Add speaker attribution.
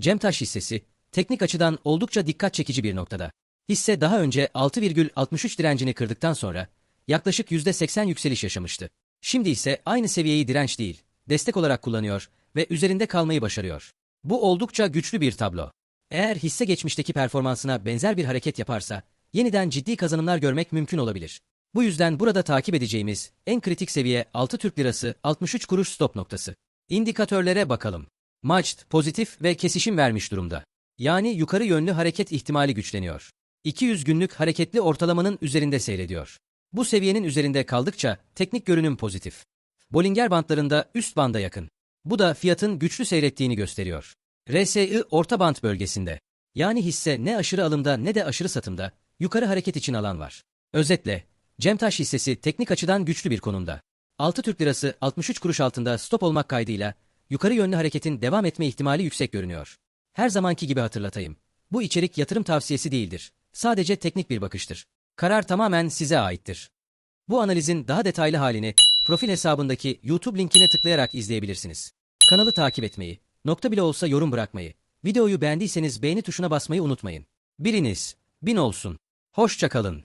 Speaker 1: Cemtaş hissesi, teknik açıdan oldukça dikkat çekici bir noktada. Hisse daha önce 6,63 direncini kırdıktan sonra yaklaşık %80 yükseliş yaşamıştı. Şimdi ise aynı seviyeyi direnç değil, destek olarak kullanıyor ve üzerinde kalmayı başarıyor. Bu oldukça güçlü bir tablo. Eğer hisse geçmişteki performansına benzer bir hareket yaparsa, yeniden ciddi kazanımlar görmek mümkün olabilir. Bu yüzden burada takip edeceğimiz en kritik seviye 6 Türk Lirası 63 kuruş stop noktası. İndikatörlere bakalım. Maçt pozitif ve kesişim vermiş durumda. Yani yukarı yönlü hareket ihtimali güçleniyor. 200 günlük hareketli ortalamanın üzerinde seyrediyor. Bu seviyenin üzerinde kaldıkça teknik görünüm pozitif. Bollinger bantlarında üst banda yakın. Bu da fiyatın güçlü seyrettiğini gösteriyor. RSI orta band bölgesinde. Yani hisse ne aşırı alımda ne de aşırı satımda yukarı hareket için alan var. Özetle, Cemtaş hissesi teknik açıdan güçlü bir konumda. 6 Türk Lirası 63 kuruş altında stop olmak kaydıyla yukarı yönlü hareketin devam etme ihtimali yüksek görünüyor. Her zamanki gibi hatırlatayım. Bu içerik yatırım tavsiyesi değildir. Sadece teknik bir bakıştır. Karar tamamen size aittir. Bu analizin daha detaylı halini profil hesabındaki YouTube linkine tıklayarak izleyebilirsiniz. Kanalı takip etmeyi, nokta bile olsa yorum bırakmayı, videoyu beğendiyseniz beğeni tuşuna basmayı unutmayın. Biriniz, bin olsun. Hoşça kalın.